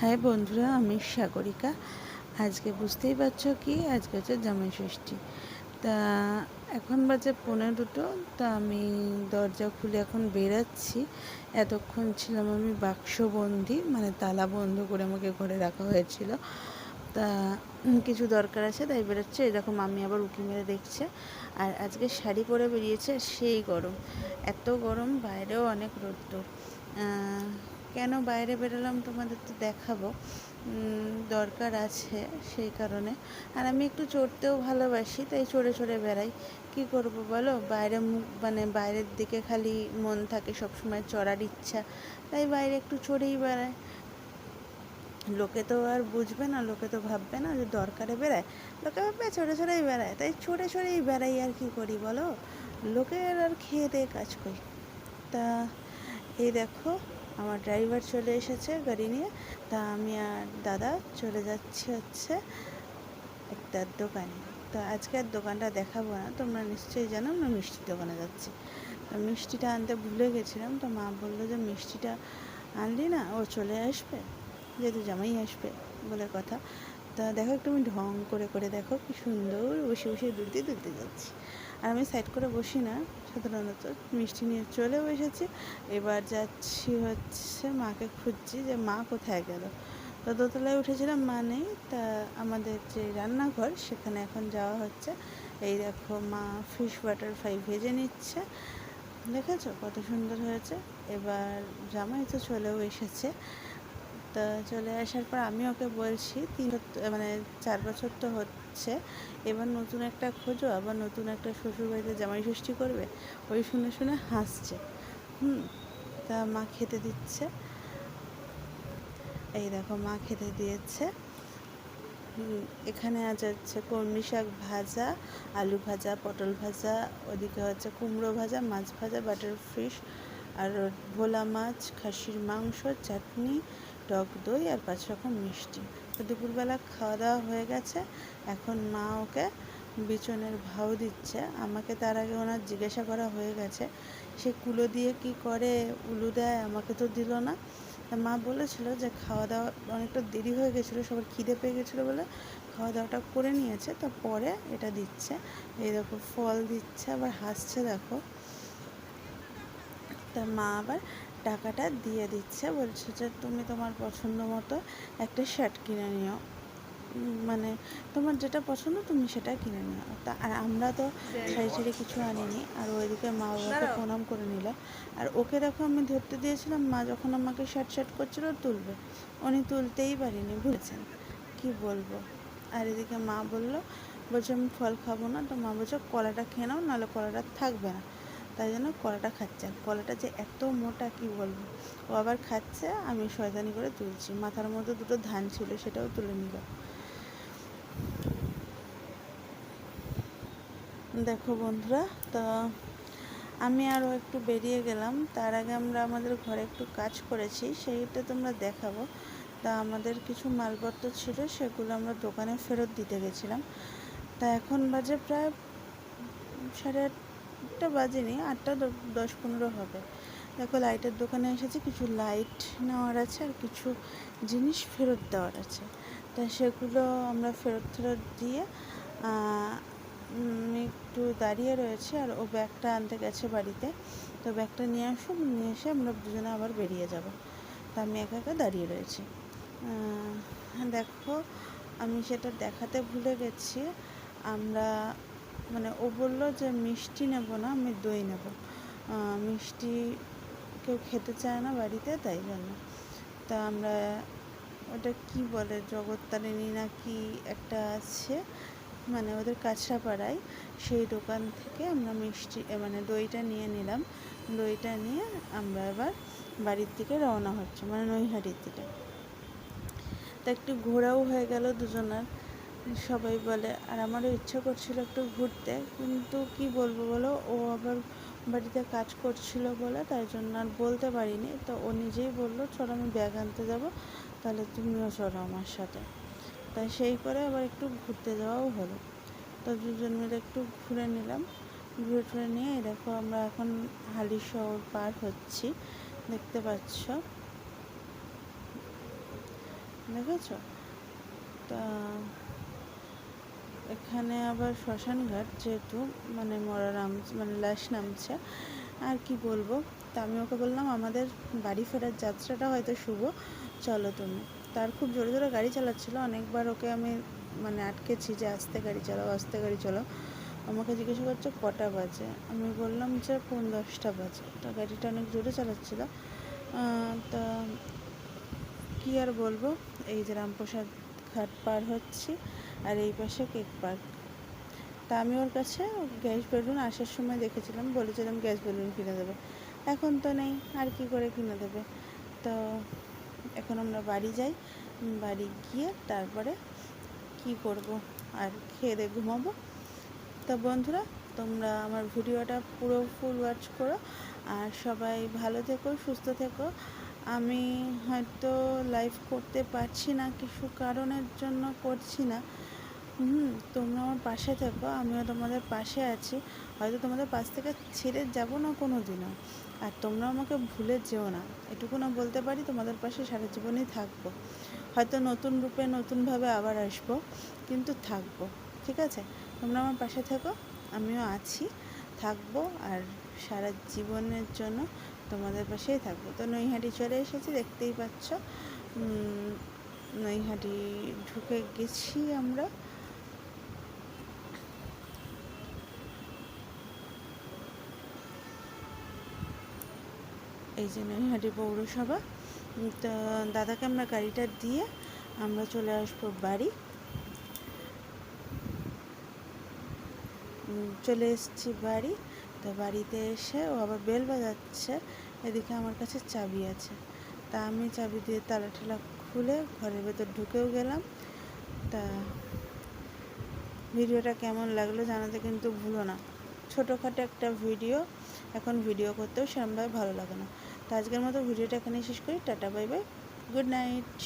হ্যাঁ বন্ধুরা আমি সাগরিকা। আজকে বুঝতেই পারছ কি? আজকে হচ্ছে জামাই ষষ্ঠী। তা এখন বাজে পনেরো দুটো তা আমি দরজা খুলে এখন বেরাচ্ছি। এতক্ষণ ছিলাম আমি বাক্সবন্দি মানে তালা বন্ধ করে আমাকে ঘরে রাখা হয়েছিল। তা কিছু দরকার আছে তাই বেরোচ্ছে। এরকম আমি আবার উঁকি মেরে দেখছে। আর আজকে শাড়ি পরে বেরিয়েছে সেই গরম। এত গরম বাইরেও অনেক রোদ্দুর। আহ, কেন বাইরে বেরোলাম তোমাদের তো দেখাবো। দরকার আছে সেই কারণে। আর আমি একটু চড়তেও ভালোবাসি, তাই চড়ে চড়ে বেড়াই। কি করব বলো? বাইরে মুখ মানে বাইরের দিকে খালি মন থাকে, সবসময় চড়ার ইচ্ছা। তাই বাইরে একটু চড়েই বেড়ায় লোকে তো আর বুঝবে না, লোকে তো ভাববে না যে দরকারে বেড়ায়। লোকে ভাববে চড়ে চড়েই বেড়ায়। তাই চড়ে চড়েই বেড়াই আর কি করি বলো? লোকের আর খেয়ে দিয়ে কাজ করি। তা, এই দেখো আমার ড্রাইভার চলে এসেছে গাড়ি নিয়ে। তা আমি আর দাদা চলে যাচ্ছি হচ্ছে একটা দোকানে। তো আজকের দোকানটা দেখাবো না, তোমরা নিশ্চয়ই জানো আমরা মিষ্টির দোকানে যাচ্ছি। তো মিষ্টিটা আনতে ভুলে গেছিলাম, তো মা বলল যে মিষ্টিটা আনলি না, ও চলে আসবে, যেহেতু জামাই আসবে বলে কথা। তা দেখো একটু আমি ঢং করে করে দেখো, কি সুন্দর বসে বসে দুলতে দুলতে যাচ্ছি। আর আমি সাইড করে বসি না, সাধারণত। মিষ্টি নিয়ে চলেও এসেছি। এবার যাচ্ছি হচ্ছে মাকে খুঁজছি যে মা কোথায় গেল। তো দোতলায় উঠেছিলাম, মা নেই, তা আমাদের যে রান্নাঘর, সেখানে এখন যাওয়া হচ্ছে। এই দেখো, মা ফিশ বাটারফ্লাই ভেজে নিচ্ছে। দেখেছ কত সুন্দর হয়েছে? এবার জামাই তো চলেও এসেছে। তা চলে আসার পর আমি ওকে বলছি, তিন মানে চার বছর তো হচ্ছে, এবার নতুন একটা খোঁজো, আবার নতুন একটা শ্বশুরবাড়িতে জামাই ষষ্ঠী করবে। ওই শুনে শুনে হাসছে। হুম, তা মা খেতে দিচ্ছে। এই দেখো মা খেতে দিয়েছে। এখানে আজ হচ্ছে কলমি শাক ভাজা, আলু ভাজা, পটল ভাজা, ওদিকে হচ্ছে কুমড়ো ভাজা, মাছ ভাজা, বাটার ফিশ, আর ভোলা মাছ, খাসির মাংস, চাটনি টক দই আর পাঁচ রকম মিষ্টি। তো দুপুরবেলা খাওয়া দাওয়া হয়ে গেছে। এখন মা ওকে বিচনের ভাও দিচ্ছে। আমাকে তার আগে ওনার জিজ্ঞাসা করা হয়ে গেছে, সে কুলো দিয়ে কি করে উলু দেয় আমাকে তো দিল না। তা মা বলেছিল যে খাওয়া দাওয়া অনেকটা দেরি হয়ে গেছিল, সবার খিদে পেয়ে গেছিল বলে খাওয়া দাওয়াটা করে নিয়েছে। তারপরে এটা দিচ্ছে। এই দেখো, ফল দিচ্ছে, আবার হাসছে দেখো। তা মা আবার টাকাটা দিয়ে দিচ্ছে। বলছে যে তুমি তোমার পছন্দ মতো একটা শার্ট কিনে নিও। মানে তোমার যেটা পছন্দ তুমি সেটা কিনে নিও। তা আর আমরা তো শাড়ি টাড়ি কিছু আনিনি। আর ওইদিকে মা বাবাকে প্রণাম করে নিল। আর ওকে দেখো আমি ধরতে দিয়েছিলাম মা যখন আমাকে শার্ট শার্ট করছিল তুলবে। উনি তুলতেই পারিনি ভুলেছেন। কি বলব? আর এদিকে মা বলল বলছে আমি ফল খাব না। তো মা বলছে কলাটা খেয়ে নাও নাহলে কলাটা থাকবে না। তাই জন্য কলাটা খাচ্ছে কলাটা যে এত মোটা কি বলব? ও আবার খাচ্ছে, আমি শয়তানি করে তুলছি। মাথার মধ্যে দুটো ধান ছিল, সেটাও তুলে নিল। দেখো বন্ধুরা, তো আমি আরও একটু বেরিয়ে গেলাম। তার আগে আমরা আমাদের ঘরে একটু কাজ করেছি, সেইটা তোমরা দেখাবো। তা আমাদের কিছু মালপত্র ছিল, সেগুলো আমরা দোকানে ফেরত দিতে গেছিলাম। তা এখন বাজে প্রায় সাড়ে আটটা বাজেনি, আটটা দশ পনেরো হবে। দেখো লাইটের দোকানে এসেছি, কিছু লাইট নেওয়ার আছে আর কিছু জিনিস ফেরত দেওয়ার আছে। তা সেগুলো আমরা ফেরত ফেরত দিয়ে একটু দাঁড়িয়ে রয়েছে আর ও ব্যাগটা আনতে গেছে বাড়িতে। তো ব্যাগটা নিয়ে আসুক নিয়ে এসে আমরা দুজনে আবার বেরিয়ে যাব। তা আমি একা একা দাঁড়িয়ে রয়েছি। দেখো, আমি সেটা দেখাতে ভুলে গেছি। আমরা মানে ও বলল যে, মিষ্টি নেব না, আমি দই নেব। মিষ্টি কেউ খেতে চায় না বাড়িতে, তাই জন্য। তা আমরা, ওটা কি বলে, জগত্তারিণী না কি একটা আছে মানে ওদের কাছড়াপাড়ায়, সেই দোকান থেকে আমরা মিষ্টি মানে দইটা নিয়ে নিলাম। দইটা নিয়ে আমরা এবার বাড়ির দিকে রওনা হচ্ছে মানে নৈহাটির দিকে। তা একটু ঘোরাও হয়ে গেল দুজনের। সবাই বলে, আর আমারও ইচ্ছা করছিল একটু ঘুরতে, কিন্তু কি বলব বলো, ও আবার বাড়িতে কাজ করছিল বলে তাই জন্য আর বলতে পারিনি। তো ও নিজেই বলল, চলো আমি ব্যাগ আনতে যাব, তাহলে তুমিও চলো আমার সাথে। তাই সেই করে আবার একটু ঘুরতে যাওয়াও হলো। তো দুজন মিলে একটু ঘুরে নিলাম। ঘুরে টুরে নিয়ে দেখো আমরা এখন হালি শহর পার হচ্ছি, দেখতে পাচ্ছ? দেখেছ? তা এখানে আবার শ্মশান ঘাট যেহেতু মানে মরা নাম মানে লাশ নামছে। আর কি বলব? তা আমি ওকে বললাম, আমাদের বাড়ি ফেরার যাত্রাটা হয়তো শুভ। চলো তুমি। তার খুব জোরে জোরে গাড়ি চালাচ্ছিলো। অনেকবার ওকে আমি মানে আটকেছি যে, আস্তে গাড়ি চালাও, আস্তে গাড়ি চালাও। আমাকে জিজ্ঞাসা করছে, কটা বাজে? আমি বললাম যে কোন দশটা বাজে। তা গাড়িটা অনেক জোরে চালাচ্ছিল। তা কী আর বলব? এই যে রামপ্রসাদ ঘাট পার হচ্ছি। আর এই পাশে কেক পার্ক। তা আমি ওর কাছে গ্যাস বেলুন আসার সময় দেখেছিলাম, বলেছিলাম গ্যাস বেলুন কিনে দেবে। এখন তো নেই, আর কি করে কিনে দেবে? তো এখন আমরা বাড়ি যাই, বাড়ি গিয়ে তারপরে কি করব আর খেয়ে দিয়ে ঘুমাবো। তা বন্ধুরা, তোমরা আমার ভিডিওটা পুরো ফুল ওয়াচ করো আর সবাই ভালো থেকো, সুস্থ থেকো। আমি হয়তো লাইভ করতে পারছি না, কিছু কারণের জন্য করছি না। হুম, তোমরা আমার পাশে থেকো, আমিও তোমাদের পাশে আছি। হয়তো তোমাদের পাশ থেকে ছেড়ে যাব না কোনো দিনও আর তোমরা আমাকে ভুলে যেও না। এটুকু না বলতে পারি তোমাদের পাশে সারা জীবনই থাকব। হয়তো নতুন রূপে নতুনভাবে আবার আসব, কিন্তু থাকব। ঠিক আছে? তোমরা আমার পাশে থেকো, আমিও আছি, থাকব, আর সারা জীবনের জন্য তোমাদের পাশেই থাকব। তো নৈহাটি চলে এসেছি, দেখতেই পাচ্ছ। নৈহাটি ঢুকে গেছি আমরা। এই যে নৈহাটি পৌরসভা। তো দাদাকে আমরা গাড়িটা দিয়ে আমরা চলে আসব বাড়ি। চলে এসেছি বাড়ি। তো বাড়িতে এসে ও আবার বেল বাজাচ্ছে, এদিকে আমার কাছে চাবি আছে। তা আমি চাবি দিয়ে তালা ঠেলা খুলে ঘরের ভেতর ঢুকেও গেলাম। তা ভিডিওটা কেমন লাগল জানাতে কিন্তু ভুলো না। ছোটোখাটো একটা ভিডিও, এখন ভিডিও করতেও সেরকমভাবে ভালো লাগে না। তো আজকের মতো ভিডিওটা এখানেই শেষ করি। Tata bye bye. Good night.